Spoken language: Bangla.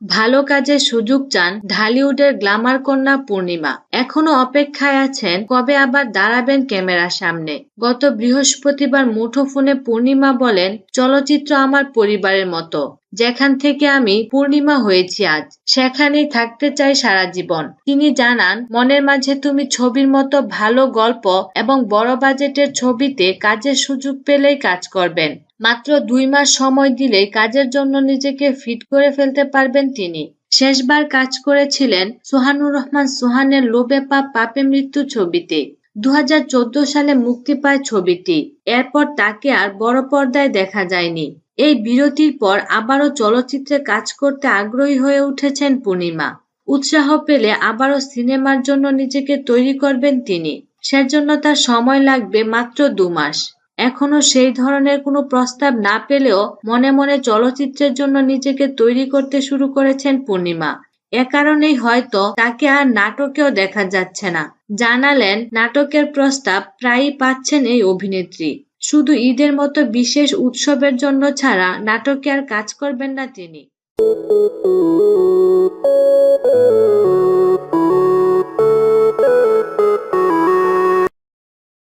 ভালো কাজের সুযোগ চান ঢালিউডের গ্ল্যামার কন্যা পূর্ণিমা। এখনও অপেক্ষায় আছেন, কবে আবার দাঁড়াবেন ক্যামেরার সামনে? গত বৃহস্পতিবার মুঠোফোনে পূর্ণিমা বলেন, চলচ্চিত্র আমার পরিবারের মতো। যেখান থেকে আমি পূর্ণিমা হয়েছি আজ, সেখানেই থাকতে চাই সারা জীবন। তিনি জানান, মনের মাঝে তুমি ছবির মতো ভালো গল্প এবং বড় বাজেটের ছবিতে কাজের সুযোগ পেলেই কাজ করবেন। মাত্র দুই মাস সময় দিলেই কাজের জন্য নিজেকে ফিট করে ফেলতে পারবেন তিনি। শেষবার কাজ করেছিলেন সোহানুর রহমান সোহানের লোবে পাপ, পাপে মৃত্যু ছবিতে দু সালে মুক্তি পায় ছবিটি। এরপর তাকে আর বড় পর্দায় দেখা যায়নি। এই বিরতির পর আবারও চলচ্চিত্রে কাজ করতে আগ্রহী হয়ে উঠেছেন পূর্ণিমা। উৎসাহ পেলে আবারও সিনেমার জন্য নিজেকে তৈরি করবেন তিনি। সেজন্য তার সময় লাগবে মাত্র দু মাস। এখনও সেই ধরনের কোনো প্রস্তাব না পেলেও মনে মনে চলচ্চিত্রের জন্য নিজেকে তৈরি করতে শুরু করেছেন পূর্ণিমা। এ কারণেই হয়তো তাকে আর নাটকেও দেখা যাচ্ছে না। জানালেন, নাটকের প্রস্তাব প্রায়ই পাচ্ছেন এই অভিনেত্রী। শুধু ঈদের মতো বিশেষ উৎসবের জন্য ছাড়া নাটকে আর কাজ করবেন না তিনি।